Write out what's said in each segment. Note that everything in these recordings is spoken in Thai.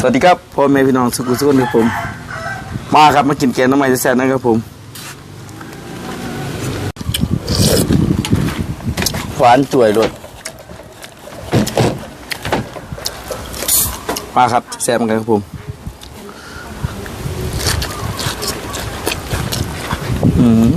สวัสดีครับพ่อแม่พี่น้องสุขุสุขนครับผม มาครับมากินแกงน้ำมันแซ่บนะครับผม หวานจ่วยรสมาครับแซ่บเหมือนกันครับผม อืม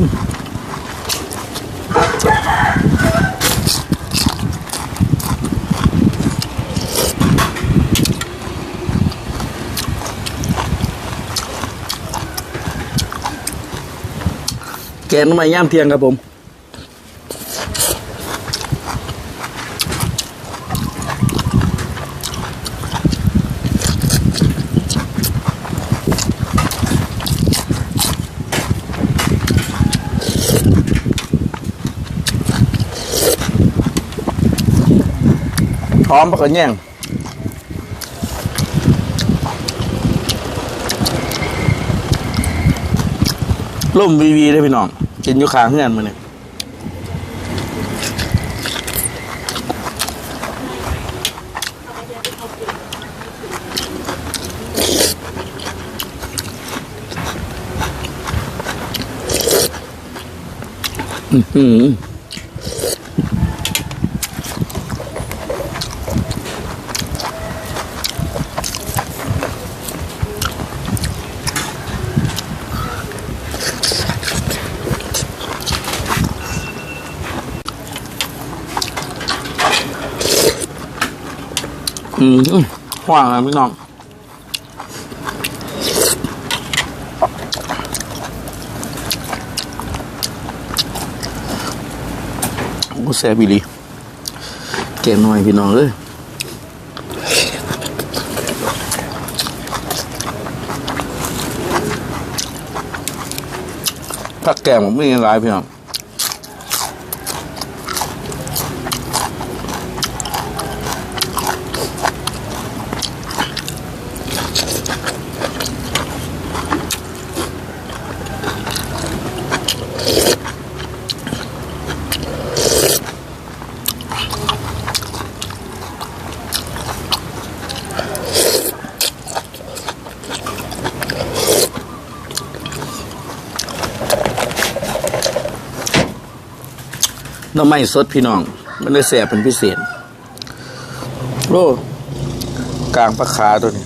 แกงน้ำมันย่ามเทียงครับผมหอมปะกะแย่งล่มวีวีได้พี่น้อง กินอยู่ขางเฮือนมาเนี่ยอืม อืมห่วางนะพี่น้องโอ้แซ่บอีหลีแกงหน่อยพี่น้องเอ้ยผักแกงผมไม่ยังไรพี่น้อง น้ำไม้สดพี่น้อง มันเลยแสบเป็นพิเศษโอ้กลางปลาขาตัวนี้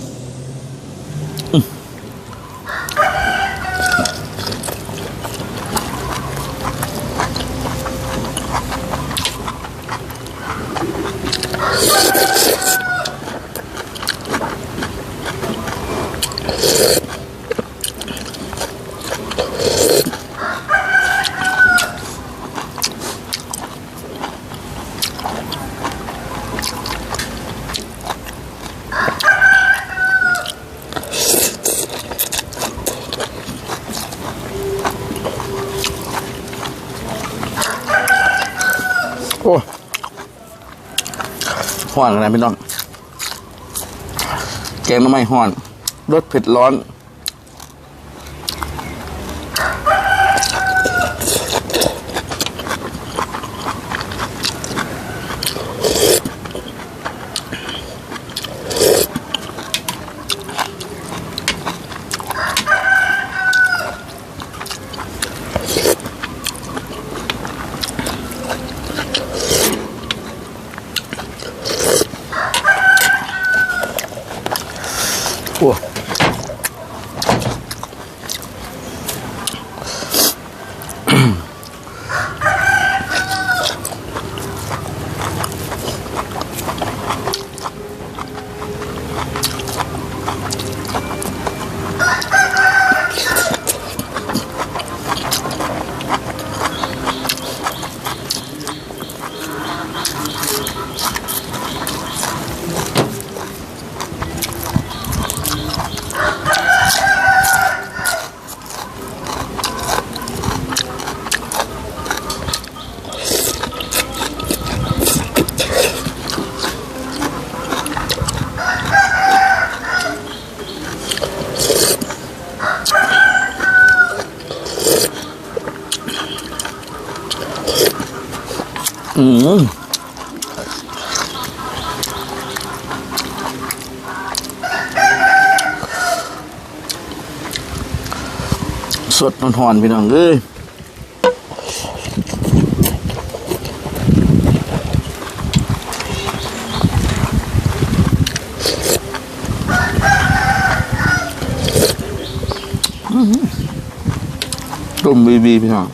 โอ้ห่อนอะไรพี่น้อง แกงน้ำไม้ห่อนรสเผ็ดร้อน อื สดหอนๆพี่น้องเอ้ยต้มบีบีพี่น้อง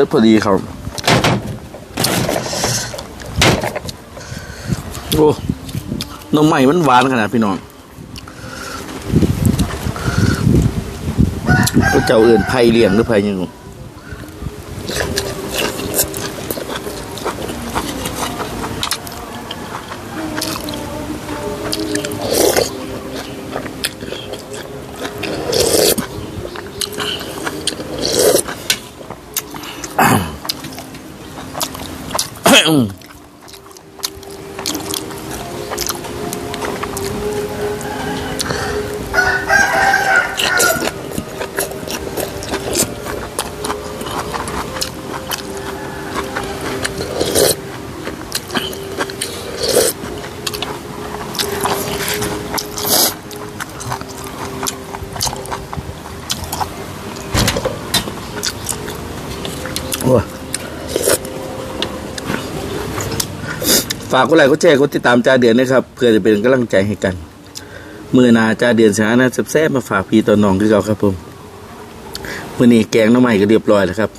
บ็ดพอดีครับ โอ้นมใหม่มันหวานขนาดพี่น้องก็เจ้าเอื่นไผ่เลี้ยงหรือไผ่ยัง @嗯음 ฝากกดไลค์กดแชร์กดติดตามจ่าเดือนนะครับ เพื่อจะเป็นกำลังใจให้กัน มือนาจ่าเดือนสานะแซ่บมาฝากพี่ตอนน้องคือเก่าครับผมมือนี้แกงน้ำใหม่ก็เรียบร้อยแล้วครับ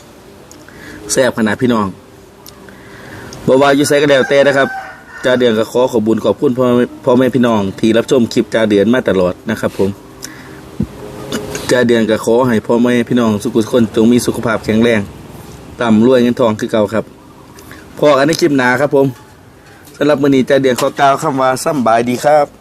แซ่บขนาดพี่น้องบอกว่าอยู่ไซก็แล้วแต่นะครับจ่าเดือนก็ขอขอบุญขอบคุณพ่อพ่อแม่พี่น้อง ที่รับชมคลิปจ่าเดือนมาตลอดนะครับ ผมจ่าเดือนก็ขอให้พ่อแม่พี่น้องสุขุทุกคนจงมีสุขภาพแข็งแรง ต่ำรวยเงินทองคือเก่าครับพอกันในคลิปหนาครับผมสำหรับมือนี้ใจเดียนขอกล่าวคำว่าสำบายดีครับ